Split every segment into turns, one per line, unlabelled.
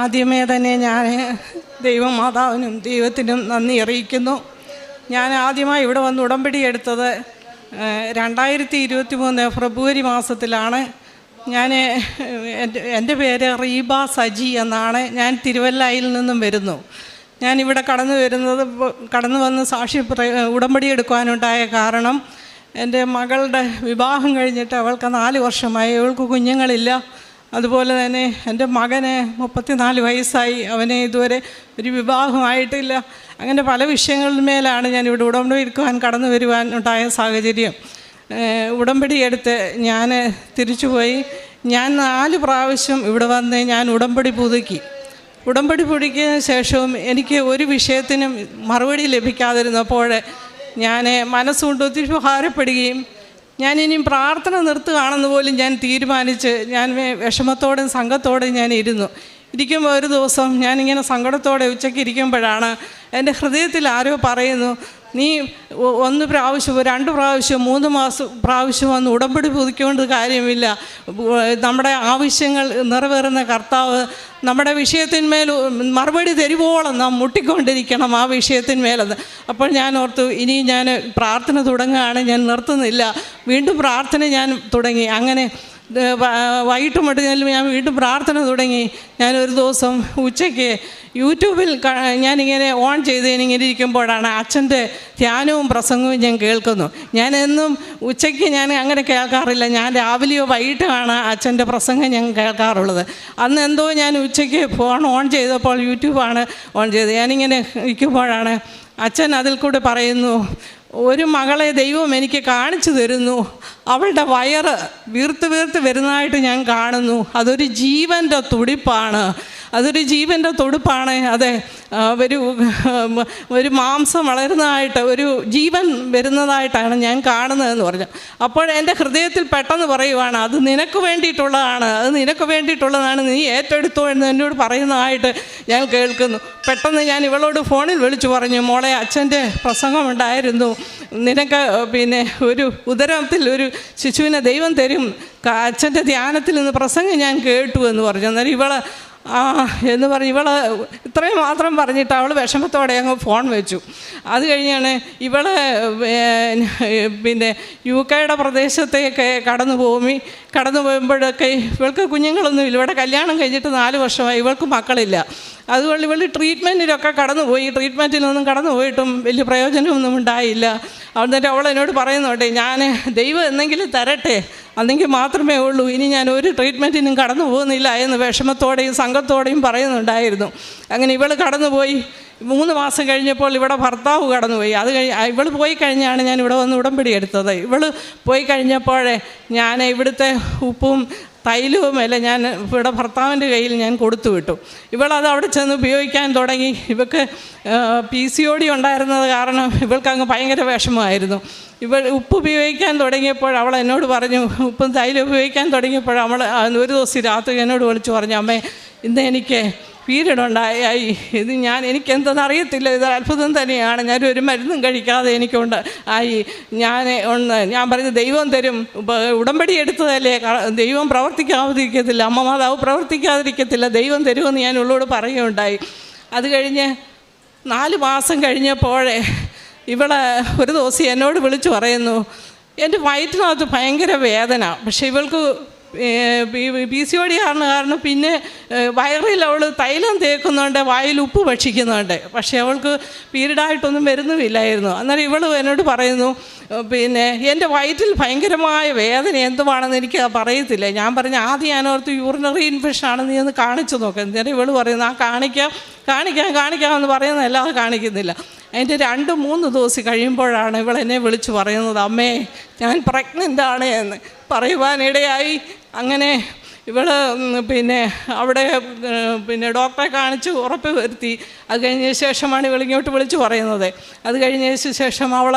ആദ്യമേ തന്നെ ഞാൻ ദൈവമാതാവിനും ദൈവത്തിനും നന്ദി അറിയിക്കുന്നു. ഞാൻ ആദ്യമായി ഇവിടെ വന്ന് ഉടമ്പടി എടുത്തത് രണ്ടായിരത്തി ഇരുപത്തി മൂന്ന് ഫെബ്രുവരി മാസത്തിലാണ്. ഞാൻ എന്റെ പേര് റീബ സജി എന്നാണ്. ഞാൻ തിരുവല്ലയിൽ നിന്നും വരുന്നു. ഞാൻ ഇവിടെ കടന്നു വരുന്നത് കടന്നു വന്ന് സാക്ഷി ഉടമ്പടി എടുക്കുവാനുണ്ടായ കാരണം എന്റെ മകളുടെ വിവാഹം കഴിഞ്ഞിട്ട് അവൾക്ക് നാല് വർഷമായി. അവൾക്ക് കുഞ്ഞുങ്ങളില്ല. അതുപോലെ തന്നെ എന്റെ മകന് മുപ്പത്തിനാല് വയസ്സായി. അവനെ ഇതുവരെ ഒരു വിവാഹമായിട്ടില്ല. അങ്ങനെ പല വിഷയങ്ങളിന്മേലാണ് ഞാൻ ഇവിടെ ഉടമ്പടി എടുക്കുവാൻ കടന്നു വരുവാൻ ഉണ്ടായ സാഹചര്യം. ഉടമ്പടി എടുത്ത് ഞാൻ തിരിച്ചുപോയി ഞാൻ നാല് പ്രാവശ്യം ഇവിടെ വന്ന് ഞാൻ ഉടമ്പടി പുതുക്കി. ഉടമ്പടി പുതുക്കിയതിന് ശേഷവും എനിക്ക് ഒരു വിഷയത്തിനും മറുപടി ലഭിക്കാതിരുന്നപ്പോൾ ഞാൻ മനസ്സുകൊണ്ട് ഒത്തിരി ഭാരപ്പെടുകയും ഞാൻ ഇനിയും പ്രാർത്ഥന നിർത്തുകയാണെന്ന് പോലും ഞാൻ തീരുമാനിച്ച് ഞാൻ വിഷമത്തോടും സംഘത്തോടെയും ഞാൻ ഇരുന്നു. ഇരിക്കുമ്പോൾ ഒരു ദിവസം ഞാനിങ്ങനെ സങ്കടത്തോടെ ഉച്ചയ്ക്ക് ഇരിക്കുമ്പോഴാണ് എന്റെ ഹൃദയത്തിൽ ആരോ പറയുന്നു നീ ഒന്ന് പ്രാവശ്യം രണ്ട് പ്രാവശ്യം മൂന്ന് മാസം പ്രാവശ്യം വന്ന് ഉടമ്പടി പുതുക്കൊണ്ട് കാര്യമില്ല. നമ്മുടെ ആവശ്യങ്ങൾ നിറവേറുന്ന കർത്താവ് നമ്മുടെ വിഷയത്തിന്മേൽ മറുപടി തരുവോളം നാം മുട്ടിക്കൊണ്ടിരിക്കണം ആ വിഷയത്തിന്മേലത് അപ്പോൾ ഞാൻ ഓർത്തു ഇനി ഞാൻ പ്രാർത്ഥന തുടങ്ങുകയാണ് ഞാൻ നിർത്തുന്നില്ല. വീണ്ടും പ്രാർത്ഥന ഞാൻ തുടങ്ങി. അങ്ങനെ വൈകിട്ട് മുതൽ ഞാൻ വീട്ടിൽ പ്രാർത്ഥന തുടങ്ങി. ഞാനൊരു ദിവസം ഉച്ചയ്ക്ക് യൂട്യൂബിൽ ഞാനിങ്ങനെ ഓൺ ചെയ്ത് ഇങ്ങനെ ഇരിക്കുമ്പോഴാണ് അച്ഛന്റെ ധ്യാനവും പ്രസംഗവും ഞാൻ കേൾക്കുന്നു. ഞാൻ എന്നും ഉച്ചയ്ക്ക് ഞാൻ അങ്ങനെ കേൾക്കാറില്ല. ഞാൻ രാവിലെയോ വൈകിട്ടാണ് അച്ഛന്റെ പ്രസംഗം ഞാൻ കേൾക്കാറുള്ളത്. അന്ന് എന്തോ ഞാൻ ഉച്ചയ്ക്ക് ഫോൺ ഓൺ ചെയ്തപ്പോൾ യൂട്യൂബാണ് ഓൺ ചെയ്തത്. ഞാനിങ്ങനെ ഇരിക്കുമ്പോഴാണ് അച്ഛൻ അതിൽ കൂടെ പറയുന്നു ഒരു മകളെ ദൈവം എനിക്ക് കാണിച്ചു തരുന്നു. അവളുടെ വയറ് വീർത്ത് വീർത്ത് വരുന്നതായിട്ട് ഞാൻ കാണുന്നു. അതൊരു ജീവന്റെ തുടിപ്പാണ്. അതൊരു ജീവന്റെ തുടിപ്പാണ്. അതെ ഒരു ഒരു മാംസം വളരുന്നതായിട്ട് ഒരു ജീവൻ വരുന്നതായിട്ടാണ് ഞാൻ കാണുന്നതെന്ന് പറഞ്ഞു. അപ്പോൾ എന്റെ ഹൃദയത്തിൽ പെട്ടെന്ന് പറയുവാണ് അത് നിനക്ക് വേണ്ടിയിട്ടുള്ളതാണ് അത് നിനക്ക് വേണ്ടിയിട്ടുള്ളതാണ് നീ ഏറ്റെടുത്തോ എന്ന് എന്നോട് പറയുന്നതായിട്ട് ഞാൻ കേൾക്കുന്നു. പെട്ടെന്ന് ഞാൻ ഇവളോട് ഫോണിൽ വിളിച്ചു പറഞ്ഞു മോളെ അച്ഛന്റെ പ്രസംഗമുണ്ടായിരുന്നു നിനക്ക് പിന്നെ ഒരു ഉദരത്തിൽ ഒരു ശിശുവിനെ ദൈവം തരും അച്ഛന്റെ ധ്യാനത്തിൽ നിന്ന് പ്രസംഗം ഞാൻ കേട്ടു എന്ന് പറഞ്ഞു. അന്നേരം ഇവൾ ആ എന്ന് പറഞ്ഞ് ഇവൾ ഇത്രയും മാത്രം പറഞ്ഞിട്ട് അവൾ വിഷമത്തോടെ അങ്ങ് ഫോൺ വെച്ചു. അത് കഴിഞ്ഞാണ് ഇവൾ പിന്നെ യു കെയുടെ പ്രദേശത്തേക്ക് കടന്നു പോകും കടന്നു പോകുമ്പോഴൊക്കെ ഇവൾക്ക് കുഞ്ഞുങ്ങളൊന്നും ഇല്ല. ഇവിടെ കല്യാണം കഴിഞ്ഞിട്ട് നാല് വർഷമായി. ഇവൾക്ക് മക്കളില്ല. അതുകൊണ്ട് ഇവൾ ട്രീറ്റ്മെന്റിലൊക്കെ കടന്നുപോയി. ട്രീറ്റ്മെന്റിലൊന്നും കടന്നു പോയിട്ടും വലിയ പ്രയോജനമൊന്നും ഉണ്ടായില്ല. എന്നിട്ട് അവൾ എന്നോട് പറയുന്നുണ്ട് ഞാൻ ദൈവം എന്തെങ്കിലും തരട്ടെ. അന്നെങ്കിൽ മാത്രമേ ഉള്ളൂ. ഇനി ഞാൻ ഒരു ട്രീറ്റ്മെന്റിനും കടന്നു പോകുന്നില്ല എന്ന് വിഷമത്തോടെയും സംഘത്തോടെയും പറയുന്നുണ്ടായിരുന്നു. അങ്ങനെ ഇവൾ കടന്നുപോയി. മൂന്ന് മാസം കഴിഞ്ഞപ്പോൾ ഇവിടെ ഭർത്താവ് കടന്നുപോയി. അത് കഴിഞ്ഞ് ഇവൾ പോയി കഴിഞ്ഞാണ് ഞാൻ ഇവിടെ വന്ന് ഉടമ്പടി എടുത്തത്. ഇവൾ പോയി കഴിഞ്ഞപ്പോഴേ ഞാൻ ഇവിടുത്തെ ഉപ്പും തൈലവും തൈലവുമല്ല ഞാൻ ഇവിടെ ഭർത്താവിന്റെ കയ്യിൽ ഞാൻ കൊടുത്തു വിട്ടു. ഇവളത് അവിടെ ചെന്ന് ഉപയോഗിക്കാൻ തുടങ്ങി. ഇവൾക്ക് പി സി ഒ ഡി ഉണ്ടായിരുന്നത് കാരണം ഇവൾക്ക് അങ്ങ് ഭയങ്കര വിഷമമായിരുന്നു. ഇവൾ ഉപ്പ് ഉപയോഗിക്കാൻ തുടങ്ങിയപ്പോൾ അവൾ എന്നോട് പറഞ്ഞു ഉപ്പും തൈലം ഉപയോഗിക്കാൻ തുടങ്ങിയപ്പോൾ അവൾ ഒരു ദിവസം രാത്രി എന്നോട് വിളിച്ചു പറഞ്ഞു അമ്മേ ഇന്ന് എനിക്ക് പീരീഡ് ഉണ്ടായി ഇത് ഞാൻ അറിയത്തില്ല. ഇത് അത്ഭുതം തന്നെയാണ്. ഞാനൊരു മരുന്നും കഴിക്കാതെ എനിക്കുണ്ട് ആയി ഞാൻ ഒന്ന് ഞാൻ പറഞ്ഞു ദൈവം തരും. ഉടമ്പടി എടുത്തതല്ലേ? ദൈവം പ്രവർത്തിക്കാതിരിക്കത്തില്ല. അമ്മ മാതാവ് പ്രവർത്തിക്കാതിരിക്കത്തില്ല. ദൈവം തരുമെന്ന് ഞാൻ ഉള്ളോട് പറയുകയുണ്ടായി. അത് കഴിഞ്ഞ് നാല് മാസം കഴിഞ്ഞപ്പോഴേ ഇവളെ ഒരു ദിവസം എന്നോട് വിളിച്ചു പറയുന്നു എന്റെ വയറ്റിനകത്ത് ഭയങ്കര വേദന. പക്ഷേ ഇവൾക്ക് പി സി ഒ ഡി ആണ് കാരണം പിന്നെ വയറിൽ അവൾ തൈലം തേക്കുന്നുണ്ട് വായിൽ ഉപ്പ് ഭക്ഷിക്കുന്നുണ്ട്. പക്ഷേ അവൾക്ക് പീരീഡായിട്ടൊന്നും വരുന്നുമില്ലായിരുന്നു. അന്നേരം ഇവൾ എന്നോട് പറയുന്നു പിന്നെ എന്റെ വയറ്റിൽ ഭയങ്കരമായ വേദന എന്തുവാണെന്ന് എനിക്ക് പറയത്തില്ല. ഞാൻ പറഞ്ഞു ആദ്യം ഞാനോർത്ത് യൂറിനറി ഇൻഫെക്ഷൻ ആണ് നീ ഒന്ന് കാണിച്ചു നോക്കാം. എന്നേരം ഇവൾ പറയുന്നു ആ കാണിക്കാം കാണിക്കാം കാണിക്കാം എന്ന് കാണിക്കാമെന്ന് പറയുന്നതല്ലാതെ കാണിക്കുന്നില്ല. അതിന്റെ രണ്ട് മൂന്ന് ദിവസം കഴിയുമ്പോഴാണ് ഇവൾ എന്നെ വിളിച്ച് പറയുന്നത് അമ്മേ ഞാൻ പ്രഗ്നന്റ് ആണ് എന്ന്. പറയുവാനിടയായി. അങ്ങനെ ഇവൾ പിന്നെ അവിടെ പിന്നെ ഡോക്ടറെ കാണിച്ച് ഉറപ്പ് വരുത്തി. അത് കഴിഞ്ഞ ശേഷമാണ് ഇവൾ ഇങ്ങോട്ട് വിളിച്ച് പറയുന്നത്. അത് കഴിഞ്ഞ ശേഷം അവൾ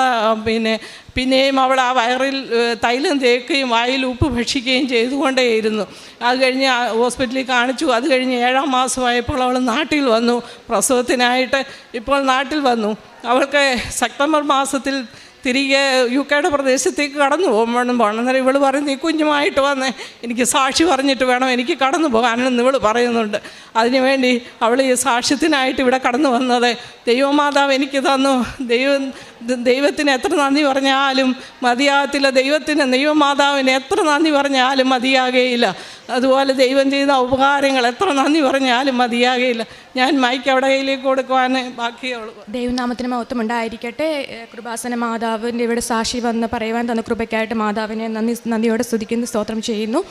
പിന്നെ പിന്നെയും അവൾ ആ വയറിൽ തൈലം തേക്കുകയും വായിൽ ഉപ്പ് ഭക്ഷിക്കുകയും ചെയ്തുകൊണ്ടേയിരുന്നു. അത് കഴിഞ്ഞ് ഹോസ്പിറ്റലിൽ കാണിച്ചു. അത് കഴിഞ്ഞ് ഏഴാം മാസമായപ്പോൾ അവൾ നാട്ടിൽ വന്നു. പ്രസവത്തിനായിട്ട് ഇപ്പോൾ നാട്ടിൽ വന്നു. അവൾക്ക് സെപ്റ്റംബർ മാസത്തിൽ തിരികെ യു കെയുടെ പ്രദേശത്തേക്ക് കടന്നു പോകുമ്പോഴും പോകണം അന്നേരം ഇവൾ പറയും നീ കുഞ്ഞുമായിട്ട് വന്ന്. എനിക്ക് സാക്ഷി പറഞ്ഞിട്ട് വേണം. എനിക്ക് കടന്നു പോകാനെന്ന് ഇവൾ പറയുന്നുണ്ട്. അതിനുവേണ്ടി അവൾ ഈ സാക്ഷ്യത്തിനായിട്ട് ഇവിടെ കടന്നു വന്നത് ദൈവമാതാവ് എനിക്ക് തന്നു. ദൈവം ദൈവത്തിന് എത്ര നന്ദി പറഞ്ഞാലും മതിയാകത്തില്ല. ദൈവത്തിന് ദൈവമാതാവിന് എത്ര നന്ദി പറഞ്ഞാലും മതിയാകുകയില്ല അതുപോലെ ദൈവം ചെയ്യുന്ന ഉപകാരങ്ങൾ എത്ര നന്ദി പറഞ്ഞാലും മതിയാകുകയില്ല ഞാൻ മൈക്ക് അവിടെ കയ്യിലേക്ക് കൊടുക്കുവാൻ ബാക്കിയുള്ളൂ.
ദൈവനാമത്തിന് മഹത്വം ഉണ്ടായിരിക്കട്ടെ. കൃപാസന മാതാവിന്റെ ഇവിടെ സാക്ഷി വന്ന് പറയുവാൻ തന്ന കൃപയ്ക്കായിട്ട് മാതാവിനെ നന്ദി നന്ദിയോടെ സ്തുതിക്കുന്നു സ്തോത്രം ചെയ്യുന്നു.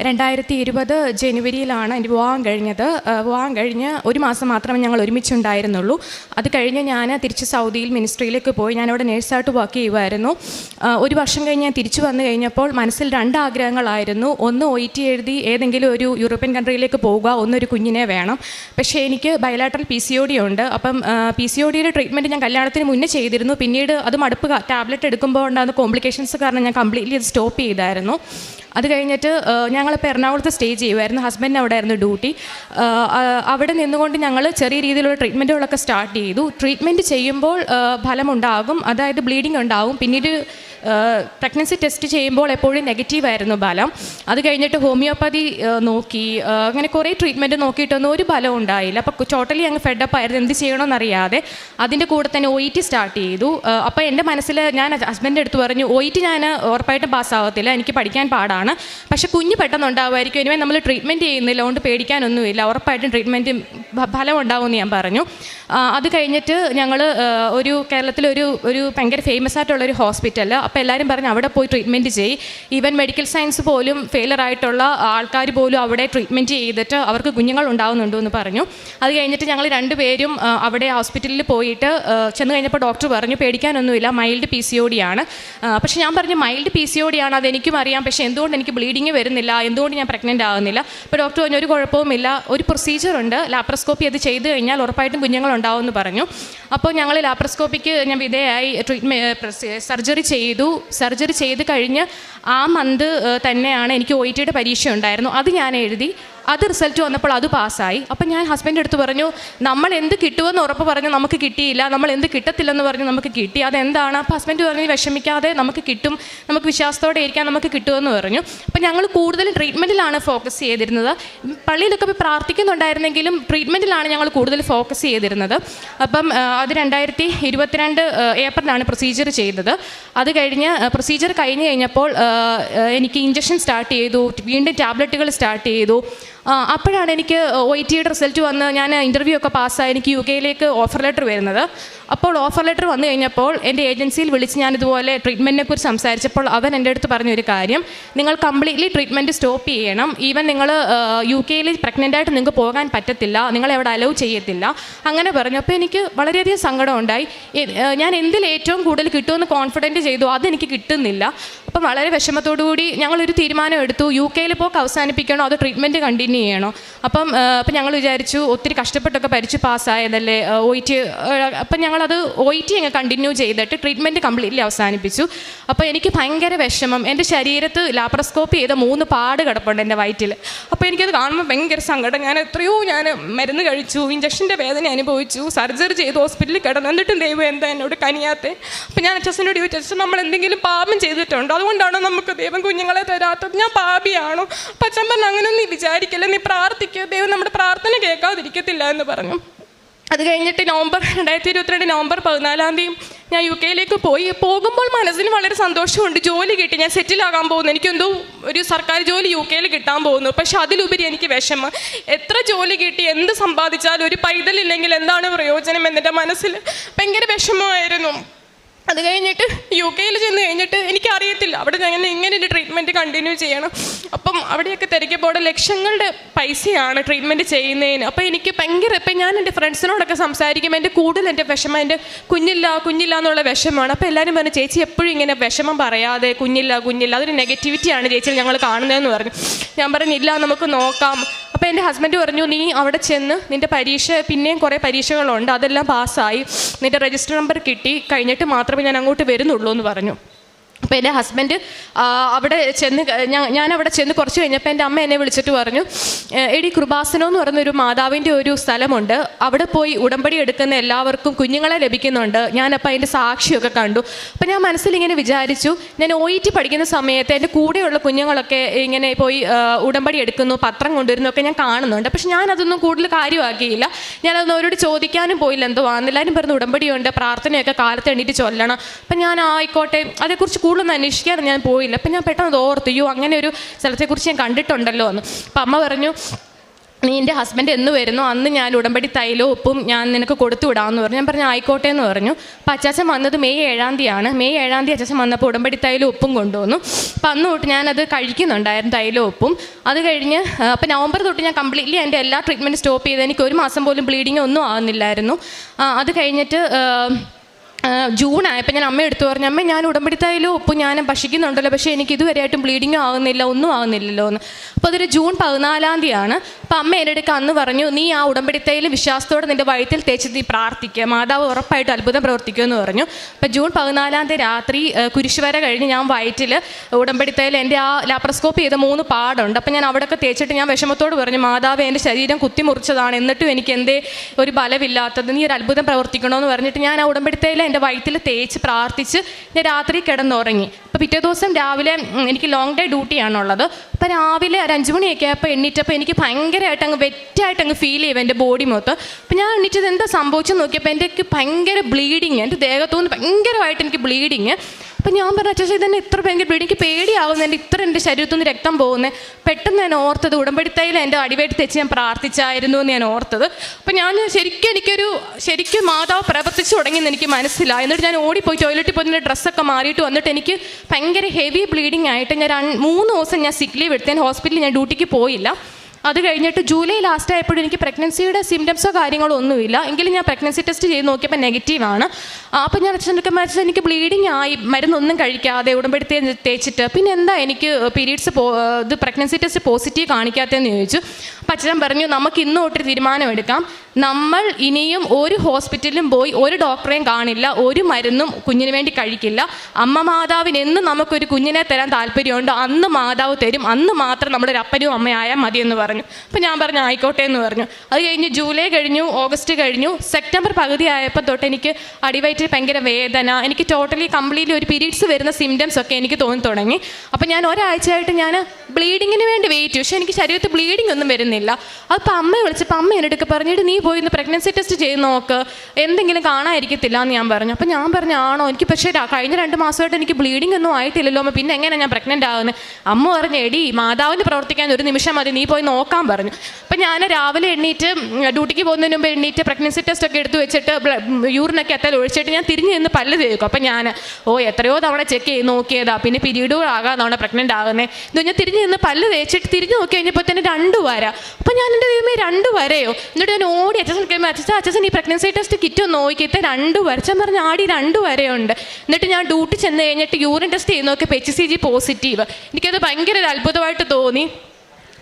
രണ്ടായിരത്തി ഇരുപത് ജനുവരിയിലാണ് എന്റെ വിവാഹം കഴിഞ്ഞത്. വിവാഹം കഴിഞ്ഞ് ഒരു മാസം മാത്രമേ ഞങ്ങൾ ഒരുമിച്ചുണ്ടായിരുന്നുള്ളൂ. അത് കഴിഞ്ഞ് ഞാൻ തിരിച്ച് സൗദിയിൽ മിനിസ്ട്രിയിലേക്ക് പോയി. ഞാനവിടെ നേഴ്സായിട്ട് വർക്ക് ചെയ്യുമായിരുന്നു ഒരു വർഷം കഴിഞ്ഞ് ഞാൻ തിരിച്ചു വന്നു കഴിഞ്ഞപ്പോൾ മനസ്സിൽ രണ്ട് ആഗ്രഹങ്ങളായിരുന്നു. ഒന്ന് ഒ ടി എഴുതി ഏതെങ്കിലും ഒരു യൂറോപ്യൻ കൺട്രിയിലേക്ക് പോവുക ഒന്നൊരു കുഞ്ഞിനെ വേണം. പക്ഷേ എനിക്ക് bilateral P C O D ഉണ്ട്. അപ്പം പി സി ഒ ഡിയുടെ ട്രീറ്റ്മെന്റ് ഞാൻ കല്യാണത്തിന് മുന്നേ ചെയ്തിരുന്നു. പിന്നീട് അത് മടുപ്പ് ടാബ്ലറ്റ് എടുക്കുമ്പോൾ ഉണ്ടാകുന്ന കോംപ്ലിക്കേഷൻസ് കാരണം ഞാൻ കംപ്ലീറ്റ്ലി അത് സ്റ്റോപ്പ് ചെയ്തായിരുന്നു. അത് കഴിഞ്ഞിട്ട് ഞങ്ങളിപ്പോൾ എറണാകുളത്ത് സ്റ്റേ ചെയ്യുമായിരുന്നു ഹസ്ബൻഡിന് അവിടെ ആയിരുന്നു ഡ്യൂട്ടി അവിടെ നിന്നുകൊണ്ട് ഞങ്ങൾ ചെറിയ രീതിയിലുള്ള ട്രീറ്റ്മെന്റുകളൊക്കെ സ്റ്റാർട്ട് ചെയ്തു. ട്രീറ്റ്മെന്റ് ചെയ്യുമ്പോൾ ഫലമുണ്ടാകും. അതായത് ബ്ലീഡിംഗ് ഉണ്ടാകും പിന്നീട് പ്രഗ്നൻസി ടെസ്റ്റ് ചെയ്യുമ്പോൾ എപ്പോഴും നെഗറ്റീവായിരുന്നു ബലം. അത് കഴിഞ്ഞിട്ട് ഹോമിയോപ്പതി നോക്കി. അങ്ങനെ കുറേ ട്രീറ്റ്മെന്റ് നോക്കിയിട്ടൊന്നും ഒരു ബലം ഉണ്ടായില്ല. അപ്പോൾ ടോട്ടലി അങ്ങ് ഫെഡപ്പ് ആയിരുന്നു. എന്ത് ചെയ്യണമെന്നറിയാതെ അതിന്റെ കൂടെ തന്നെ ഒ ഇ ടി സ്റ്റാർട്ട് ചെയ്തു. അപ്പോൾ എന്റെ മനസ്സിൽ ഞാൻ ഹസ്ബൻഡ് അടുത്ത് പറഞ്ഞു ഒ ഇ ടി ഞാൻ ഉറപ്പായിട്ടും പാസ്സാവത്തില്ല എനിക്ക് പഠിക്കാൻ പാടാണ്. പക്ഷേ കുഞ്ഞ് പെട്ടെന്ന് ഉണ്ടാവുമായിരിക്കും ഇനിമേ നമ്മൾ ട്രീറ്റ്മെന്റ് ചെയ്യുന്നില്ല. അതുകൊണ്ട് പേടിക്കാനൊന്നുമില്ല. ഉറപ്പായിട്ടും ട്രീറ്റ്മെന്റ് ഫലം ഉണ്ടാവുമെന്ന് ഞാൻ പറഞ്ഞു. അത് കഴിഞ്ഞിട്ട് ഞങ്ങൾ ഒരു കേരളത്തിലൊരു ഒരു ഭയങ്കര ഫേമസ് ആയിട്ടുള്ളൊരു ഹോസ്പിറ്റൽ അപ്പോൾ എല്ലാവരും പറഞ്ഞു അവിടെ പോയി ട്രീറ്റ്മെന്റ് ചെയ്യും. ഈവൻ മെഡിക്കൽ സയൻസ് പോലും ഫെയിലർ ആയിട്ടുള്ള ആൾക്കാർ പോലും അവിടെ ട്രീറ്റ്മെന്റ് ചെയ്തിട്ട് അവർക്ക് കുഞ്ഞുങ്ങൾ ഉണ്ടാവുന്നുണ്ടോ എന്ന് പറഞ്ഞു. അത് കഴിഞ്ഞിട്ട് ഞങ്ങൾ രണ്ടുപേരും അവിടെ ഹോസ്പിറ്റലിൽ പോയിട്ട് ചെന്ന് കഴിഞ്ഞപ്പോൾ ഡോക്ടർ പറഞ്ഞു പേടിക്കാനൊന്നുമില്ല mild P C O D ആണ്. പക്ഷേ ഞാൻ പറഞ്ഞു mild P C O D ആണ് അതെനിക്കും അറിയാം. പക്ഷേ എന്തുകൊണ്ട് എനിക്ക് ബ്ലീഡിങ് വരുന്നില്ല എന്തുകൊണ്ട് ഞാൻ പ്രഗ്നന്റ് ആകുന്നില്ല അപ്പോൾ ഡോക്ടർ പറഞ്ഞു ഒരു കുഴപ്പവുമില്ല ഒരു പ്രൊസീജിയർ ഉണ്ട്. ലാപ്രോസ്കോപ്പി അത് ചെയ്ത് കഴിഞ്ഞാൽ ഉറപ്പായിട്ടും കുഞ്ഞുങ്ങൾ ഉണ്ടാവുമെന്ന് പറഞ്ഞു. അപ്പോൾ ഞങ്ങൾ ലാപ്രോസ്കോപ്പിക്ക് ഞാൻ വിധേയായി ട്രീറ്റ്മെന്റ് സർജറി ചെയ്തു. സർജറി ചെയ്ത് കഴിഞ്ഞ് ആ മന്ത് തന്നെയാണ് എനിക്ക് ഒ ടിയുടെ പരീക്ഷ ഉണ്ടായിരുന്നു അത് ഞാൻ എഴുതി. അത് റിസൾട്ട് വന്നപ്പോൾ അത് പാസ്സായി. അപ്പം ഞാൻ ഹസ്ബൻഡ് അടുത്ത് പറഞ്ഞു നമ്മൾ എന്ത് കിട്ടുമെന്ന് ഉറപ്പ് പറഞ്ഞു നമുക്ക് കിട്ടിയില്ല. നമ്മൾ എന്ത് കിട്ടത്തില്ലെന്ന് പറഞ്ഞു നമുക്ക് കിട്ടി. അതെന്താണ്? അപ്പം ഹസ്ബൻഡ് പറഞ്ഞു വിഷമിക്കാതെ നമുക്ക് കിട്ടും. നമുക്ക് വിശ്വാസത്തോടെ ഇരിക്കാൻ നമുക്ക് കിട്ടുമെന്ന് പറഞ്ഞു. അപ്പം ഞങ്ങൾ കൂടുതലും ട്രീറ്റ്മെന്റിലാണ് ഫോക്കസ് ചെയ്തിരുന്നത്. പള്ളിയിലൊക്കെ പ്രാർത്ഥിക്കുന്നുണ്ടായിരുന്നെങ്കിലും ട്രീറ്റ്മെന്റിലാണ് ഞങ്ങൾ കൂടുതൽ ഫോക്കസ് ചെയ്തിരുന്നത്. അപ്പം അത് രണ്ടായിരത്തി ഇരുപത്തിരണ്ട് ഏപ്രിലാണ് പ്രൊസീജിയർ ചെയ്തത്. അത് കഴിഞ്ഞ് പ്രൊസീജിയർ കഴിഞ്ഞ് കഴിഞ്ഞപ്പോൾ എനിക്ക് ഇഞ്ചക്ഷൻ സ്റ്റാർട്ട് ചെയ്തു. വീണ്ടും ടാബ്ലറ്റുകൾ സ്റ്റാർട്ട് ചെയ്തു. അപ്പോഴാണ് എനിക്ക് ഒ ഐ ടിയുടെ റിസൾട്ട് വന്ന് ഞാൻ ഇന്റർവ്യൂ ഒക്കെ പാസ്സായി എനിക്ക് യു കെയിലേക്ക് ഓഫർ ലെറ്റർ വരുന്നത്. അപ്പോൾ ഓഫർ ലെറ്റർ വന്നു കഴിഞ്ഞപ്പോൾ എന്റെ ഏജൻസിയിൽ വിളിച്ച് ഞാൻ ഇതുപോലെ ട്രീറ്റ്മെന്റിനെ കുറിച്ച് സംസാരിച്ചപ്പോൾ അവൻ എന്റെ അടുത്ത് പറഞ്ഞൊരു കാര്യം. നിങ്ങൾ കംപ്ലീറ്റ്ലി ട്രീറ്റ്മെന്റ് സ്റ്റോപ്പ് ചെയ്യണം. ഈവൻ നിങ്ങൾ യു കെയിൽ പ്രഗ്നന്റ് ആയിട്ട് നിങ്ങൾക്ക് പോകാൻ പറ്റത്തില്ല. നിങ്ങൾ അവിടെ അലൗ ചെയ്യത്തില്ല. അങ്ങനെ പറഞ്ഞു അപ്പോൾ എനിക്ക് വളരെയധികം സങ്കടം ഉണ്ടായി. ഞാൻ എന്തിൽ ഏറ്റവും കൂടുതൽ കിട്ടുമെന്ന് കോൺഫിഡന്റ് ചെയ്തു. അതെനിക്ക് കിട്ടുന്നില്ല. അപ്പം വളരെ വിഷമത്തോടു കൂടി ഞങ്ങളൊരു തീരുമാനം എടുത്തു. യു കെയിൽ പോക്ക് അവസാനിപ്പിക്കണോ. അത് ട്രീറ്റ്മെന്റ് കണ്ടിന്യൂ ചെയ്യണോ? അപ്പം അപ്പം ഞങ്ങൾ വിചാരിച്ചു ഒത്തിരി കഷ്ടപ്പെട്ടൊക്കെ പരിച്ച് പാസ്സായതല്ലേ ഒ ടി അപ്പം ഞങ്ങളത് ഒ ടി അങ്ങ് കണ്ടിന്യൂ ചെയ്തിട്ട് ട്രീറ്റ്മെന്റ് കംപ്ലീറ്റ്ലി അവസാനിപ്പിച്ചു. അപ്പോൾ എനിക്ക് ഭയങ്കര വിഷമം. എന്റെ ശരീരത്ത് ലാപ്രോസ്കോപ്പ് ചെയ്ത മൂന്ന് പാട് കിടപ്പുണ്ട് എന്റെ വയറ്റിൽ അപ്പോൾ എനിക്കത് കാണുമ്പോൾ ഭയങ്കര സങ്കടം. ഞാൻ എത്രയോ ഞാൻ മരുന്ന് കഴിച്ചു ഇഞ്ചക്ഷന്റെ വേദന അനുഭവിച്ചു സർജറി ചെയ്ത് ഹോസ്പിറ്റലിൽ കിടന്നു. എന്നിട്ടും ദൈവം എന്താ എന്നോട് കനിയാത്തേ? അപ്പം ഞാൻ അച്ഛനോട് ചോദിച്ചു "അച്ഛൻ, നമ്മൾ എന്തെങ്കിലും പാപം ചെയ്തിട്ടുണ്ടോ? അതുകൊണ്ടാണോ നമുക്ക് ദൈവം കുഞ്ഞുങ്ങളെ തരാത്തത്. ഞാൻ പാപിയാണോ. അപ്പം അച്ഛൻ പറഞ്ഞു അങ്ങനെയൊന്നും നീ വിചാരിക്കില്ല നീ പ്രാർത്ഥിക്കുക ദൈവം നമ്മുടെ പ്രാർത്ഥന കേൾക്കാതിരിക്കത്തില്ല എന്ന് പറഞ്ഞു. അത് കഴിഞ്ഞിട്ട് നവംബർ രണ്ടായിരത്തി ഇരുപത്തിരണ്ട് നവംബർ പതിനാലാം തീയതി ഞാൻ യു കെയിലേക്ക് പോയി. പോകുമ്പോൾ മനസ്സിന് വളരെ സന്തോഷമുണ്ട്. ജോലി കിട്ടി. ഞാൻ സെറ്റിലാകാൻ പോകുന്നു. എനിക്കെന്തോ ഒരു സർക്കാർ ജോലി യു കെയിൽ കിട്ടാൻ പോകുന്നു. പക്ഷെ അതിലുപരി എനിക്ക് വിഷമം. എത്ര ജോലി കിട്ടി എന്ത് സമ്പാദിച്ചാലും ഒരു പൈതലില്ലെങ്കിൽ എന്താണ് പ്രയോജനം എന്നെന്റെ മനസ്സിൽ ഭയങ്കര വിഷമമായിരുന്നു. അത് കഴിഞ്ഞിട്ട് യു കെയിൽ ചെന്ന് കഴിഞ്ഞിട്ട് എനിക്കറിയത്തില്ല. അവിടെ ഞാൻ ഇങ്ങനെ ഒരു ട്രീറ്റ്മെന്റ് കണ്ടിന്യൂ ചെയ്യണം. അപ്പം അവിടെയൊക്കെ തിരക്കിപ്പോടെ ലക്ഷങ്ങളുടെ പൈസയാണ് ട്രീറ്റ്മെന്റ് ചെയ്യുന്നതിന്. അപ്പോൾ എനിക്ക് ഭയങ്കര ഇപ്പം ഞാൻ എന്റെ ഫ്രണ്ട്സിനോടൊക്കെ സംസാരിക്കും എന്റെ കൂടുതൽ എന്റെ വിഷമം എന്റെ കുഞ്ഞില്ല കുഞ്ഞില്ല എന്നുള്ള വിഷമമാണ്. അപ്പോൾ എല്ലാവരും പറഞ്ഞു ചേച്ചി എപ്പോഴും ഇങ്ങനെ വിഷമം പറയാതെ കുഞ്ഞില്ല കുഞ്ഞില്ല അതൊരു നെഗറ്റിവിറ്റിയാണ് ചേച്ചി ഞങ്ങൾ കാണുന്നതെന്ന് പറഞ്ഞു. ഞാൻ പറഞ്ഞില്ല നമുക്ക് നോക്കാം. അപ്പോൾ എന്റെ ഹസ്ബൻഡ് പറഞ്ഞു നീ അവിടെ ചെന്ന് നിന്റെ പരീക്ഷ പിന്നെയും കുറേ പരീക്ഷകളുണ്ട് അതെല്ലാം പാസ്സായി നിന്റെ രജിസ്റ്റർ നമ്പർ കിട്ടി കഴിഞ്ഞിട്ട് ഞാൻ അങ്ങോട്ട് വരുന്നുള്ളൂ എന്ന് പറഞ്ഞു. അപ്പോൾ എന്റെ ഹസ്ബൻഡ് അവിടെ ചെന്ന് ഞാൻ അവിടെ ചെന്ന് കുറച്ച് കഴിഞ്ഞപ്പോൾ എന്റെ അമ്മ എന്നെ വിളിച്ചിട്ട് പറഞ്ഞു എടി കൃപാസനം എന്ന് പറയുന്ന ഒരു മാതാവിന്റെ ഒരു സ്ഥലമുണ്ട്. അവിടെ പോയി ഉടമ്പടി എടുക്കുന്ന എല്ലാവർക്കും കുഞ്ഞുങ്ങളെ ലഭിക്കുന്നുണ്ട്. ഞാനപ്പോൾ അതിന്റെ സാക്ഷിയൊക്കെ കണ്ടു. അപ്പോൾ ഞാൻ മനസ്സിലിങ്ങനെ വിചാരിച്ചു ഞാൻ ഒ ഇ ടി പഠിക്കുന്ന സമയത്ത് എന്റെ കൂടെയുള്ള കുഞ്ഞുങ്ങളൊക്കെ ഇങ്ങനെ പോയി ഉടമ്പടി എടുക്കുന്നു പത്രം കൊണ്ടുവരുന്നു ഒക്കെ ഞാൻ കാണുന്നുണ്ട്. പക്ഷെ ഞാനതൊന്നും കൂടുതൽ കാര്യമാക്കിയില്ല. ഞാനതൊന്നും അവരോട് ചോദിക്കാനും പോയില്ല. എന്തോ ആന്നെല്ലാവരും പറഞ്ഞ് ഉടമ്പടിയുണ്ട് പ്രാർത്ഥനയൊക്കെ കാലത്ത് എണീറ്റ് ചൊല്ലണം. അപ്പം ഞാൻ ആയിക്കോട്ടെ അതേക്കുറിച്ച് കൂടുതലൊന്നും അന്വേഷിക്കാതെ ഞാൻ പോയില്ല. അപ്പം ഞാൻ പെട്ടെന്ന് ഓർത്തു അയ്യോ അങ്ങനെ ഒരു സ്ഥലത്തെക്കുറിച്ച് ഞാൻ കണ്ടിട്ടുണ്ടല്ലോ എന്ന്. അപ്പം അമ്മ പറഞ്ഞു നീ എന്റെ ഹസ്ബൻഡ് എന്ന് വരുന്നു. അന്ന് ഞാൻ ഉടമ്പടി തൈലോ ഉപ്പും ഞാൻ നിനക്ക് കൊടുത്തു വിടാമെന്ന് പറഞ്ഞു. ഞാൻ പറഞ്ഞു ആയിക്കോട്ടെ എന്ന് പറഞ്ഞു. അപ്പം അച്ചാച്ചൻ വന്നത് മെയ് ഏഴാം തീയതിയാണ്. മെയ് ഏഴാം തീയതി അച്ചാച്ചൻ വന്നപ്പോൾ ഉടമ്പടി തൈലോ ഉപ്പും കൊണ്ടുവന്നു. അപ്പം അന്ന് തൊട്ട് ഞാനത് കഴിക്കുന്നുണ്ടായിരുന്നു തൈലോ ഉപ്പും. അത് കഴിഞ്ഞ് അപ്പം നവംബർ തൊട്ട് ഞാൻ കംപ്ലീറ്റ്ലി എന്റെ എല്ലാ ട്രീറ്റ്മെന്റ് സ്റ്റോപ്പ് ചെയ്ത് എനിക്ക് ഒരു മാസം പോലും ബ്ലീഡിങ് ഒന്നും ആകുന്നില്ലായിരുന്നു അത് കഴിഞ്ഞിട്ട് ജൂൺ ആയപ്പോൾ ഞാൻ അമ്മ എടുത്തു പറഞ്ഞു അമ്മ ഞാൻ ഉടമ്പടിത്തായാലും ഉപ്പ് ഞാൻ ഭക്ഷിക്കുന്നുണ്ടല്ലോ പക്ഷേ എനിക്ക് ഇതുവരെയായിട്ടും ബ്ലീഡിങ്ങും ആകുന്നില്ല ഒന്നും ആകുന്നില്ലല്ലോ എന്ന്. അപ്പോൾ അതൊരു ജൂൺ പതിനാലാം തീയതിയാണ്. അപ്പോൾ അമ്മ എന്റെ അടുക്ക് അന്ന് പറഞ്ഞു നീ ആ ഉടമ്പടിത്തയിൽ വിശ്വാസത്തോടെ നിന്റെ വയറ്റിൽ തേച്ച് നീ പ്രാർത്ഥിക്കുക മാതാവ് ഉറപ്പായിട്ട് അത്ഭുതം പ്രവർത്തിക്കുമെന്ന് പറഞ്ഞു. അപ്പോൾ ജൂൺ പതിനാലാം തീയതി രാത്രി കുരിശുവര കഴിഞ്ഞ് ഞാൻ വയറ്റിൽ ഉടമ്പടിത്തയിൽ എന്റെ ആ ലാപ്രസ്കോപ്പ് ചെയ്ത മൂന്ന് പാടുണ്ട്. അപ്പോൾ ഞാൻ അവിടെയൊക്കെ തേച്ചിട്ട് ഞാൻ വിഷമത്തോട് പറഞ്ഞു മാതാവ് എന്റെ ശരീരം കുത്തിമുറിച്ചതാണ് എന്നിട്ടും എനിക്ക് എന്തേ ഒരു ബലമില്ലാത്തത് നീ ഒരു അത്ഭുതം പ്രവർത്തിക്കണമെന്ന് പറഞ്ഞിട്ട് ഞാൻ ആ ഉടമ്പടിത്തയിൽ എന്റെ വയറ്റിൽ തേച്ച് പ്രാർത്ഥിച്ച് ഞാൻ രാത്രി കിടന്നുറങ്ങി. അപ്പോൾ പിറ്റേ ദിവസം രാവിലെ എനിക്ക് ലോങ് ഡേ ഡ്യൂട്ടിയാണുള്ളത്. അപ്പോൾ രാവിലെ ഒരു അഞ്ച് മണിയൊക്കെ ആയപ്പോൾ എണ്ണീറ്റപ്പോൾ എനിക്ക് ഭയങ്കരമായിട്ട് അങ്ങ് വെറ്റായിട്ട് അങ്ങ് ഫീൽ ചെയ്യും എന്റെ ബോഡി മൊത്തം. അപ്പോൾ ഞാൻ എണ്ണീറ്റത് എന്താ സംഭവിച്ചെന്ന് നോക്കിയപ്പോൾ എന്റെ ഭയങ്കര ബ്ലീഡിങ് എന്റെ ദേഹത്തുനിന്ന് ഭയങ്കരമായിട്ട് എനിക്ക് ബ്ലീഡിങ് അപ്പം ഞാൻ പറഞ്ഞു അച്ഛാ ഇതന്നെ ഇത്ര ഭയങ്കര ബ്ലീഡിങ് എനിക്ക് പേടിയാവുന്നു. എന്റെ ഇത്ര എന്റെ ശരീരത്തിൽ നിന്ന് രക്തം പോകുന്നത് പെട്ടെന്ന് ഞാൻ ഓർത്തത് ഉടമ്പടിത്തയിൽ എന്റെ അടിവേട്ട് തെച്ച് ഞാൻ പ്രാർത്ഥിച്ചായിരുന്നു എന്ന് ഞാൻ ഓർത്തത്. അപ്പം ഞാൻ ശരിക്കും എനിക്കൊരു ശരിക്കും മാതാവ് പ്രവർത്തിച്ചു തുടങ്ങിയെന്ന് എനിക്ക് മനസ്സിലായി. എന്നിട്ട് ഞാൻ ഓടിപ്പോയി ടോയ്ലറ്റിൽ പോയി ഡ്രസ്സൊക്കെ മാറിയിട്ട് വന്നിട്ട് എനിക്ക് ഭയങ്കര ഹെവി ബ്ലീഡിങ് ആയിട്ട് ഞാൻ മൂന്ന് ദിവസം ഞാൻ സിക്ക് ലീവ് എടുത്ത് ഞാൻ ഹോസ്പിറ്റലിൽ ഞാൻ ഡ്യൂട്ടിക്ക് പോയില്ല. അത് കഴിഞ്ഞിട്ട് ജൂലൈ ലാസ്റ്റ് ആയപ്പോഴും എനിക്ക് പ്രഗ്നൻസിയുടെ സിംറ്റംസോ കാര്യങ്ങളോ ഒന്നുമില്ല. എങ്കിലും ഞാൻ പ്രഗ്നൻസി ടെസ്റ്റ് ചെയ്ത് നോക്കിയപ്പോൾ നെഗറ്റീവാണ് അപ്പോൾ ഞാൻ അച്ഛനൊക്കെ മരിച്ചത് എനിക്ക് ബ്ലീഡിങ് ആയി. മരുന്നൊന്നും കഴിക്കാതെ ഉടമ്പടി തേച്ചിട്ട്. പിന്നെ എന്താ എനിക്ക് പീരീഡ്സ് പോ ഇത് പ്രഗ്നൻസി ടെസ്റ്റ് പോസിറ്റീവ് കാണിക്കാത്തതെന്ന് ചോദിച്ചു. അപ്പം അച്ഛൻ പറഞ്ഞു നമുക്ക് ഇന്ന് തൊട്ട് തീരുമാനമെടുക്കാം. നമ്മൾ ഇനിയും ഒരു ഹോസ്പിറ്റലിലും പോയി ഒരു ഡോക്ടറെയും കാണില്ല. ഒരു മരുന്നും കുഞ്ഞിന് വേണ്ടി കഴിക്കില്ല. അമ്മ മാതാവിന് എന്ന് നമുക്കൊരു കുഞ്ഞിനെ തരാൻ താല്പര്യമുണ്ട്. അന്ന് മാതാവ് തരും. അന്ന് മാത്രം നമ്മുടെ ഒരു അപ്പനും അമ്മയായാൽ മതി എന്ന് പറഞ്ഞു. അപ്പം ഞാൻ പറഞ്ഞു ആയിക്കോട്ടെ എന്ന് പറഞ്ഞു. അത് കഴിഞ്ഞ് ജൂലൈ കഴിഞ്ഞു ഓഗസ്റ്റ് കഴിഞ്ഞു. സെപ്റ്റംബർ പകുതി ആയപ്പോൾ തൊട്ട് എനിക്ക് അടിവയറ്റിൽ ഭയങ്കര വേദന. എനിക്ക് ടോട്ടലി കംപ്ലീറ്റ്ലി ഒരു പീരീഡ്സ് വരുന്ന സിംറ്റംസ് ഒക്കെ എനിക്ക് തോന്നി തുടങ്ങി. അപ്പം ഞാൻ ഒരാഴ്ചയായിട്ട് ഞാൻ ബ്ലീഡിങ്ങിന് വേണ്ടി വെയിറ്റ് ചെയ്യും. പക്ഷേ എനിക്ക് ശരീരത്തിൽ ബ്ലീഡിംഗ് ഒന്നും വരുന്നില്ല. അപ്പോൾ അമ്മയെ വിളിച്ചപ്പോൾ അമ്മ അടുക്ക് പറഞ്ഞിട്ട് നീ പോയി ഒന്ന് പ്രഗ്നൻസി ടെസ്റ്റ് ചെയ്ത് നോക്ക്. എന്തെങ്കിലും കാണാതിരിക്കത്തില്ല എന്ന് ഞാൻ പറഞ്ഞു. അപ്പോൾ ഞാൻ പറഞ്ഞു ആണോ? എനിക്ക് പക്ഷേ കഴിഞ്ഞ രണ്ട് മാസമായിട്ട് എനിക്ക് ബ്ലീഡിംഗ് ഒന്നും ആയിട്ടില്ലല്ലോ. അമ്മ പിന്നെ എങ്ങനെ ഞാൻ പ്രഗ്നന്റ് ആവുന്നത് അമ്മ പറഞ്ഞു എടി മാതാവിന് പ്രവർത്തിക്കാൻ ഒരു നിമിഷം മതി. നീ പോയി നോക്കാൻ പറഞ്ഞു. അപ്പം ഞാൻ രാവിലെ എണ്ണീറ്റ് ഡ്യൂട്ടിക്ക് പോകുന്നതിന് മുമ്പ് എണ്ണീറ്റ് പ്രഗ്നൻസി ടെസ്റ്റ് ഒക്കെ എടുത്ത് വെച്ചിട്ട് യൂറിനൊക്കെ എത്താൻ ഒഴിച്ചിട്ട് ഞാൻ തിരിഞ്ഞ് നിന്ന് പല്ല് തേക്കും. അപ്പം ഞാൻ ഓ എത്രയോ തവണ ചെക്ക് ചെയ്ത് നോക്കിയതാ. പിന്നെ പീരീഡ് ആകാതാണ് പ്രഗ്നന്റ് ആകുന്നത് ഞാൻ തിരിഞ്ഞ് നിന്ന് പല്ല് തേച്ചിട്ട് തിരിഞ്ഞു നോക്കി കഴിഞ്ഞപ്പോൾ തന്നെ രണ്ട് വര. അപ്പം ഞാൻ എന്റെ ദൈവമേ രണ്ട് വരയോ? എന്നിട്ട് ഞാൻ ഓടി അച്ഛൻ കഴിയുമ്പോൾ അച്ഛൻ അച്ഛൻ ഈ പ്രഗ്നൻസി ടെസ്റ്റ് കിറ്റ് നോക്കിയിട്ട് രണ്ട് വര. അച്ഛൻ പറഞ്ഞ ആടി രണ്ട് വരയുണ്ട്. എന്നിട്ട് ഞാൻ ഡ്യൂട്ടി ചെന്ന് കഴിഞ്ഞിട്ട് യൂറിൻ ടെസ്റ്റ് ചെയ്ത് നോക്കിയപ്പോൾ എച്ച് സി ജി പോസിറ്റീവ് എനിക്കത് ഭയങ്കര ഒരു അത്ഭുതമായിട്ട് തോന്നി.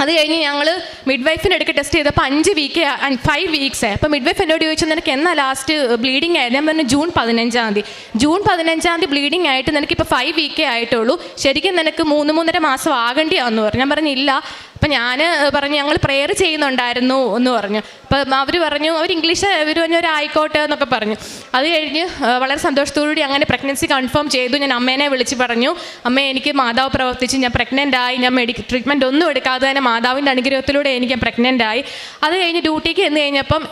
അത് കഴിഞ്ഞ് ഞങ്ങൾ മിഡ് എടുക്ക് ടെസ്റ്റ് ചെയ്തപ്പോൾ അഞ്ച് വീക്ക് ഫൈവ് വീക്സ് അപ്പോൾ മിഡ് വൈഫ് എന്നോട് ചോദിച്ചു നിനക്ക് എന്നാ ലാസ്റ്റ് ബ്ലീഡിംഗ് ആയിരുന്നു ഞാൻ പറഞ്ഞു ജൂൺ പതിനഞ്ചാം തീയതി. ജൂൺ പതിനഞ്ചാം തീയതി ബ്ലീഡിംഗ് ആയിട്ട് നിനക്ക് നിനക്കിപ്പോൾ ഫൈവ് വീക്കേ ആയിട്ടുള്ളൂ. ശരിക്കും നിനക്ക് മൂന്ന് മൂന്നര മാസം ആകേണ്ടിയാണെന്ന് പറഞ്ഞു. ഞാൻ പറഞ്ഞു ഇല്ല അപ്പം ഞാൻ പറഞ്ഞു ഞങ്ങൾ പ്രെയർ ചെയ്യുന്നുണ്ടായിരുന്നു എന്ന് പറഞ്ഞു. അപ്പം അവർ പറഞ്ഞു അവർ ഇംഗ്ലീഷ് ഇവർ പറഞ്ഞു ഒരു ആയിക്കോട്ടെ എന്നൊക്കെ പറഞ്ഞു. അത് കഴിഞ്ഞ് വളരെ വളരെ സന്തോഷത്തോടുകൂടി അങ്ങനെ പ്രഗ്നൻസി കൺഫേം ചെയ്തു. ഞാൻ അമ്മേനെ വിളിച്ച് പറഞ്ഞു അമ്മ എനിക്ക് മാതാവ് പ്രവർത്തിച്ച് ഞാൻ പ്രഗ്നന്റ് ആയി. ഞാൻ മെഡി ട്രീറ്റ്മെന്റ് ഒന്നും എടുക്കാതെ തന്നെ മാതാവിന്റെ അനുഗ്രഹത്തിലൂടെ എനിക്ക് പ്രഗ്നന്റ് ആയി. അത് കഴിഞ്ഞ് ഡ്യൂട്ടിക്ക് എന്ന് കഴിഞ്ഞപ്പം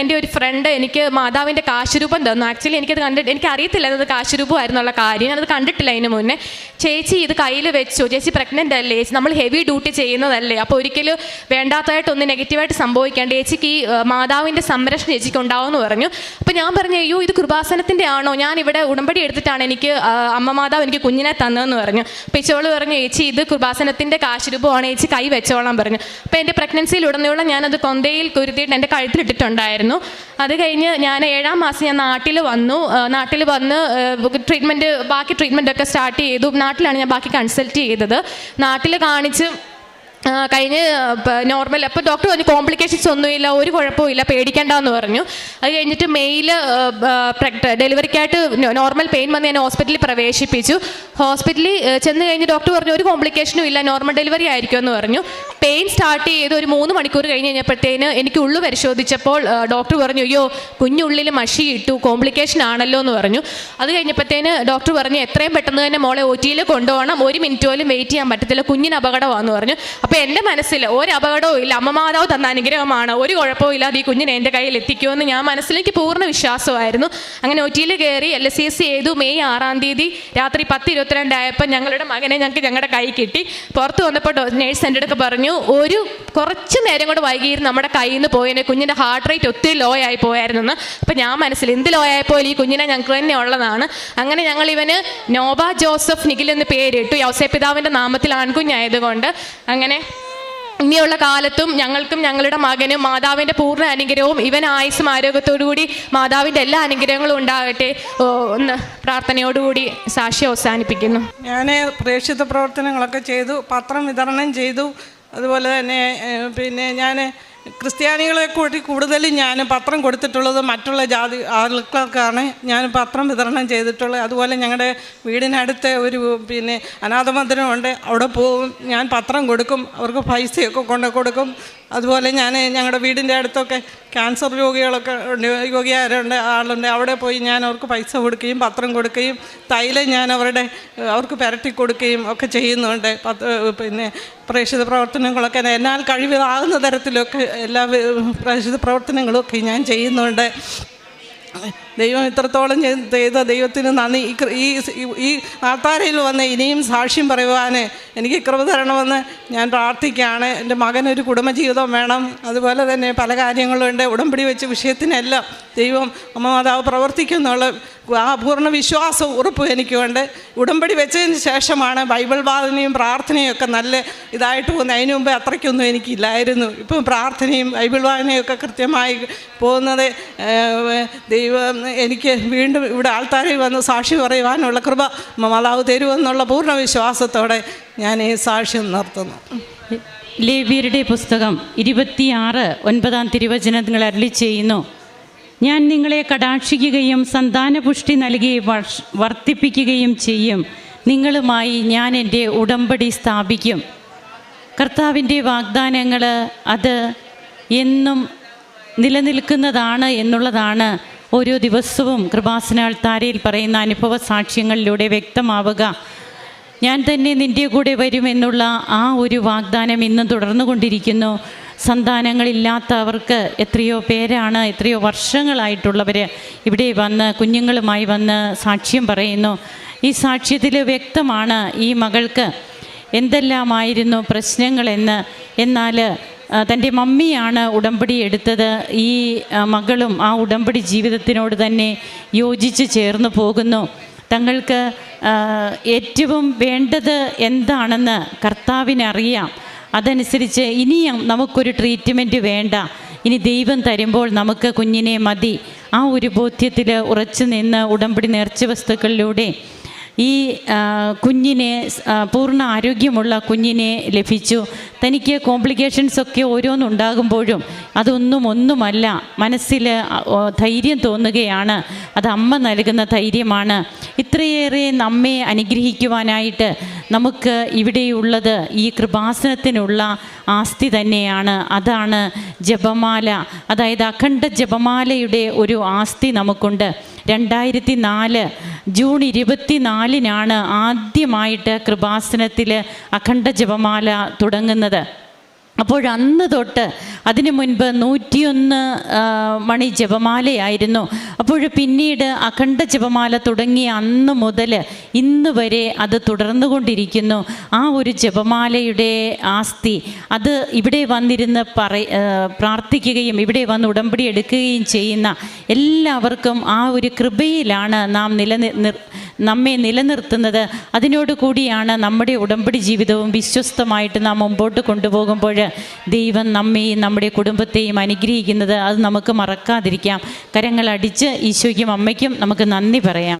എന്റെ ഒരു ഫ്രണ്ട് എനിക്ക് മാതാവിന്റെ കാശുരൂപം തന്നു. ആക്ച്വലി എനിക്കത് കണ്ടിട്ട് എനിക്ക് അറിയത്തില്ല അത് കാശുരൂപമായിരുന്നുള്ള കാര്യം. ഞാനത് കണ്ടിട്ടില്ല അതിന് മുന്നേ. ചേച്ചി ഇത് കയ്യിൽ വെച്ചു. ചേച്ചി പ്രഗ്നന്റ് അല്ലേ? ചേച്ചി നമ്മൾ ഹെവി ഡ്യൂട്ടി ചെയ്യുന്നതല്ലേ? അപ്പോൾ ഒരിക്കലും വേണ്ടാത്തതായിട്ടൊന്നും നെഗറ്റീവായിട്ട് സംഭവിക്കാണ്ട് ചേച്ചിക്ക് ഈ മാതാവിന്റെ സംരക്ഷണം ചേച്ചിക്ക് ഉണ്ടാവുമെന്ന് പറഞ്ഞു. അപ്പോൾ ഞാൻ പറഞ്ഞു അയ്യോ ഇത് കൃപാസനത്തിന്റെ ആണോ? ഞാൻ ഇവിടെ ഉടമ്പടി എടുത്തിട്ടാണ് എനിക്ക് അമ്മ മാതാവ് എനിക്ക് കുഞ്ഞിനെ തന്നതെന്ന് പറഞ്ഞു. അപ്പോൾ ചേച്ചോൾ പറഞ്ഞു ചേച്ചി ഇത് കൃപാസനത്തിന്റെ കാശുരൂപമാണ്. ചേച്ചി കൈ വെച്ചോളാൻ പറഞ്ഞു. അപ്പോൾ എന്റെ പ്രഗ്നൻസിയിൽ ഉടനീളം ഞാനത് കൊന്തയിൽ കുരുത്തിയിട്ട് എന്റെ കഴുത്തിലിട്ടിട്ടുണ്ടായിരുന്നു. അത് കഴിഞ്ഞ് ഞാൻ ഏഴാം മാസം ഞാൻ നാട്ടിൽ വന്നു. നാട്ടിൽ വന്ന് ട്രീറ്റ്മെന്റ് ബാക്കി ട്രീറ്റ്മെന്റൊക്കെ സ്റ്റാർട്ട് ചെയ്തു. നാട്ടിലാണ് ഞാൻ ബാക്കി കൺസൾട്ട് ചെയ്തത്. നാട്ടിൽ കാണിച്ച് കഴിഞ്ഞ് നോർമൽ അപ്പോൾ ഡോക്ടർ പറഞ്ഞു കോംപ്ലിക്കേഷൻസ് ഒന്നുമില്ല ഒരു കുഴപ്പമില്ല പേടിക്കേണ്ടെന്ന് പറഞ്ഞു. അത് കഴിഞ്ഞിട്ട് മെയിൽ ഡെലിവറിക്കായിട്ട് നോർമൽ പെയിൻ വന്ന് ഞാൻ ഹോസ്പിറ്റലിൽ പ്രവേശിപ്പിച്ചു. ഹോസ്പിറ്റലിൽ ചെന്ന് കഴിഞ്ഞ് ഡോക്ടർ പറഞ്ഞു ഒരു കോംപ്ലിക്കേഷനും ഇല്ല നോർമൽ ഡെലിവറി ആയിരിക്കും എന്ന് പറഞ്ഞു. പെയിൻ സ്റ്റാർട്ട് ചെയ്ത് ഒരു മൂന്ന് മണിക്കൂർ കഴിഞ്ഞ് കഴിഞ്ഞപ്പോഴത്തേന് എനിക്ക് ഉള്ളു പരിശോധിച്ചപ്പോൾ ഡോക്ടർ പറഞ്ഞു അയ്യോ കുഞ്ഞുള്ളിൽ മഷി ഇട്ടു കോംപ്ലിക്കേഷൻ ആണല്ലോ എന്ന് പറഞ്ഞു. അത് കഴിഞ്ഞപ്പോഴത്തേന് ഡോക്ടർ പറഞ്ഞു എത്രയും പെട്ടെന്ന് തന്നെ മോളെ ഒ ടിയിൽ കൊണ്ടുപോകണം ഒരു മിനിറ്റ് പോലും വെയിറ്റ് ചെയ്യാൻ പറ്റത്തില്ല കുഞ്ഞിന് അപകടമാണെന്ന് പറഞ്ഞു. എന്റെ മനസ്സിൽ ഒരു അപകടവും ഇല്ല. അമ്മ മാതാവ് തന്ന അനുഗ്രഹമാണ്. ഒരു കുഴപ്പവും ഇല്ലാതെ ഈ കുഞ്ഞിനെ എന്റെ കയ്യിൽ എത്തിക്കുമെന്ന് ഞാൻ മനസ്സിലേക്ക് പൂർണ വിശ്വാസമായിരുന്നു. അങ്ങനെ ഒ ടിയിൽ കയറി എൽ എസ് സി എസ് ചെയ്തു. മെയ് ആറാം തീയതി രാത്രി പത്ത് ഇരുപത്തിരണ്ടായപ്പോൾ ഞങ്ങളുടെ മകനെ ഞങ്ങൾക്ക് ഞങ്ങളുടെ കൈ കിട്ടി. പുറത്ത് വന്നപ്പോൾ നേഴ്സ് എന്റെ അടുത്ത് പറഞ്ഞു ഒരു കുറച്ച് നേരം കൂടെ വൈകിയിരുന്നു നമ്മുടെ കയ്യിൽ നിന്ന് പോയതിനെ കുഞ്ഞിന്റെ ഹാർട്ട് റേറ്റ് ഒത്തിരി ലോ ആയി പോയായിരുന്നെന്ന്. അപ്പം ഞാൻ മനസ്സിൽ എന്ത് ലോ ആയപ്പോൾ ഈ കുഞ്ഞിനെ ഞങ്ങൾക്ക് തന്നെ ഉള്ളതാണ്. അങ്ങനെ ഞങ്ങൾ ഇവന് നോബ ജോസഫ് നിഖിൽ എന്ന് പേരിട്ടു. യൗസേപിതാവിന്റെ നാമത്തിൽ ആൺകുഞ്ഞായതുകൊണ്ട്. അങ്ങനെ ഇനിയുള്ള കാലത്തും ഞങ്ങൾക്കും ഞങ്ങളുടെ മകനും മാതാവിന്റെ പൂർണ അനുഗ്രഹവും ഇവൻ ആയുസ്സും ആരോഗ്യത്തോടുകൂടി മാതാവിന്റെ എല്ലാ അനുഗ്രഹങ്ങളും ഉണ്ടാകട്ടെ. ഒന്ന് പ്രാർത്ഥനയോടുകൂടി സാക്ഷി അവസാനിപ്പിക്കുന്നു.
ഞാൻ പ്രേക്ഷിത പ്രവർത്തനങ്ങളൊക്കെ ചെയ്തു പത്രം വിതരണം ചെയ്തു. അതുപോലെ തന്നെ പിന്നെ ഞാൻ ക്രിസ്ത്യാനികളെ കൂടി കൂടുതലും ഞാൻ പത്രം കൊടുത്തിട്ടുള്ളത് മറ്റുള്ള ജാതി ആളുകൾക്കാണ് ഞാൻ പത്രം വിതരണം ചെയ്തിട്ടുള്ളത്. അതുപോലെ ഞങ്ങളുടെ വീടിനടുത്ത് ഒരു പിന്നെ അനാഥമന്ദിരമുണ്ട്. അവിടെ പോവും. ഞാൻ പത്രം കൊടുക്കും. അവർക്ക് പൈസയൊക്കെ കൊണ്ടു കൊടുക്കും. അതുപോലെ ഞാൻ ഞങ്ങളുടെ വീടിന്റെ അടുത്തൊക്കെ ക്യാൻസർ രോഗികളൊക്കെ ഉണ്ട് രോഗിയാരുണ്ട് ആളുണ്ട്. അവിടെ പോയി ഞാൻ അവർക്ക് പൈസ കൊടുക്കുകയും പത്രം കൊടുക്കുകയും തൈലം ഞാൻ അവരുടെ അവർക്ക് പുരട്ടി കൊടുക്കുകയും ഒക്കെ ചെയ്യുന്നുണ്ട്. പത്ത് പിന്നെ പ്രേക്ഷിത പ്രവർത്തനങ്ങളൊക്കെ എന്നാൽ കഴിവിതാകുന്ന തരത്തിലൊക്കെ എല്ലാ പ്രേക്ഷിത പ്രവർത്തനങ്ങളൊക്കെ ഞാൻ ചെയ്യുന്നുണ്ട്. ദൈവം ഇത്രത്തോളം ചെയ്ത് ദൈവത്തിന് നന്ദി. ഈ ഈ ആൾത്താരയിൽ വന്ന് ഇനിയും സാക്ഷ്യം പറയുവാൻ എനിക്ക് കൃപ തരണമെന്ന് ഞാൻ പ്രാർത്ഥിക്കുകയാണ്. എന്റെ മകനൊരു കുടുംബജീവിതം വേണം. അതുപോലെ തന്നെ പല കാര്യങ്ങളും ഉണ്ട്. ഉടമ്പടി വെച്ച് വിഷയത്തിനെല്ലാം ദൈവം അമ്മ മാതാവ് പ്രവർത്തിക്കുന്നുള്ള ആ പൂർണ വിശ്വാസവും ഉറപ്പും എനിക്കുണ്ട്. ഉടമ്പടി വെച്ചതിന് ശേഷമാണ് ബൈബിൾ വാദനയും പ്രാർത്ഥനയും ഒക്കെ നല്ല ഇതായിട്ട് പോകുന്നത്. അതിനു മുമ്പ് അത്രയ്ക്കൊന്നും എനിക്കില്ലായിരുന്നു. ഇപ്പം പ്രാർത്ഥനയും ബൈബിൾ വാദനയും ഒക്കെ കൃത്യമായി പോകുന്നത് ഏഹ്, ദൈവം എനിക്ക് വീണ്ടും ഇവിടെ ആൾത്താരിൽ വന്ന് സാക്ഷി പറയുവാനുള്ള കൃപ മാതാവ് തരുമെന്നുള്ള പൂർണ വിശ്വാസത്തോടെ ഞാൻ ഈ സാക്ഷ്യം നിർത്തുന്നു.
ലേവ്യരുടെ പുസ്തകം ഇരുപത്തിയാറ് ഒൻപതാം തിരുവചനങ്ങൾ അരളി ചെയ്യുന്നു. ഞാൻ നിങ്ങളെ കടാക്ഷിക്കുകയും സന്താനപുഷ്ടി നൽകി വർദ്ധിപ്പിക്കുകയും ചെയ്യും. നിങ്ങളുമായി ഞാൻ എന്റെ ഉടമ്പടി സ്ഥാപിക്കും. കർത്താവിന്റെ വാഗ്ദാനങ്ങൾ അത് എന്നും നിലനിൽക്കുന്നതാണ് എന്നുള്ളതാണ് ഓരോ ദിവസവും കൃപാസന താരയിൽ പറയുന്ന അനുഭവ സാക്ഷ്യങ്ങളിലൂടെ വ്യക്തമാവുക. ഞാൻ തന്നെ നിന്റെ കൂടെ വരുമെന്നുള്ള ആ ഒരു വാഗ്ദാനം ഇന്നും തുടർന്നു കൊണ്ടിരിക്കുന്നു സന്താനങ്ങളില്ലാത്തവർക്ക് എത്രയോ പേരാണ് എത്രയോ വർഷങ്ങളായിട്ടുള്ളവർ ഇവിടെ വന്ന് കുഞ്ഞുങ്ങളുമായി വന്ന് സാക്ഷ്യം പറയുന്നു. ഈ സാക്ഷ്യത്തിൽ വ്യക്തമാണ് ഈ മകൾക്ക് എന്തെല്ലാമായിരുന്നു പ്രശ്നങ്ങളെന്ന്. എന്നാൽ തന്റെ മമ്മിയാണ് ഉടമ്പടി എടുത്തത്. ഈ മകളും ആ ഉടമ്പടി ജീവിതത്തിനോട് തന്നെ യോജിച്ച് ചേർന്ന് പോകുന്നു. തങ്ങൾക്ക് ഏറ്റവും വേണ്ടത് എന്താണെന്ന് കർത്താവിനറിയാം അതനുസരിച്ച് ഇനിയും നമുക്കൊരു ട്രീറ്റ്മെന്റ് വേണ്ട. ഇനി ദൈവം തരുമ്പോൾ നമുക്ക് കുഞ്ഞിനെ മതി. ആ ഒരു ബോധ്യത്തിൽ ഉറച്ചു നിന്ന് ഉടമ്പടി നേർച്ച വസ്തുക്കളിലൂടെ ഈ കുഞ്ഞിനെ പൂർണ ആരോഗ്യമുള്ള കുഞ്ഞിനെ ലഭിച്ചു. തനിക്ക് കോംപ്ലിക്കേഷൻസ് ഒക്കെ ഓരോന്നുണ്ടാകുമ്പോഴും അതൊന്നും ഒന്നുമല്ല. മനസ്സിൽ ധൈര്യം തോന്നുകയാണ്. അത് അമ്മ നൽകുന്ന ധൈര്യമാണ്. ഇത്രയേറെ നമ്മെ അനുഗ്രഹിക്കുവാനായിട്ട് നമുക്ക് ഇവിടെയുള്ളത് ഈ കൃപാസനത്തിനുള്ള ആസ്തി തന്നെയാണ്. അതാണ് ജപമാല. അതായത് അഖണ്ഡ ജപമാലയുടെ ഒരു ആസ്തി നമുക്കുണ്ട്. രണ്ടായിരത്തി നാല് ജൂൺ ഇരുപത്തി നാലിനാണ് ആദ്യമായിട്ട് കൃപാസനത്തിൽ അഖണ്ഡ ജപമാല തുടങ്ങുന്നത്. അപ്പോൾ അന്ന് തൊട്ട് അതിനു മുൻപ് നൂറ്റിയൊന്ന് മണി ജപമാലയായിരുന്നു. അപ്പോൾ പിന്നീട് അഖണ്ഡ ജപമാല തുടങ്ങിയ അന്ന് മുതൽ ഇന്ന് വരെ അത് തുടർന്നുകൊണ്ടിരിക്കുന്നു. ആ ഒരു ജപമാലയുടെ ആസ്തി അത് ഇവിടെ വന്നിരുന്ന് പറ പ്രാർത്ഥിക്കുകയും ഇവിടെ വന്ന് ഉടമ്പടി എടുക്കുകയും ചെയ്യുന്ന എല്ലാവർക്കും ആ ഒരു കൃപയിലാണ് നാം നിലനി നിർ നമ്മെ നിലനിർത്തുന്നത്. അതിനോട് കൂടിയാണ് നമ്മുടെ ഉടമ്പടി ജീവിതവും വിശ്വസ്തമായിട്ട് നാം മുമ്പോട്ട് കൊണ്ടുപോകുമ്പോൾ ദൈവം നമ്മെയും നമ്മുടെ കുടുംബത്തെയും അനുഗ്രഹിക്കുന്നത്. അത് നമുക്ക് മറക്കാതിരിക്കാം. കരങ്ങളടിച്ച് ഈശോയ്ക്കും അമ്മയ്ക്കും നമുക്ക് നന്ദി പറയാം.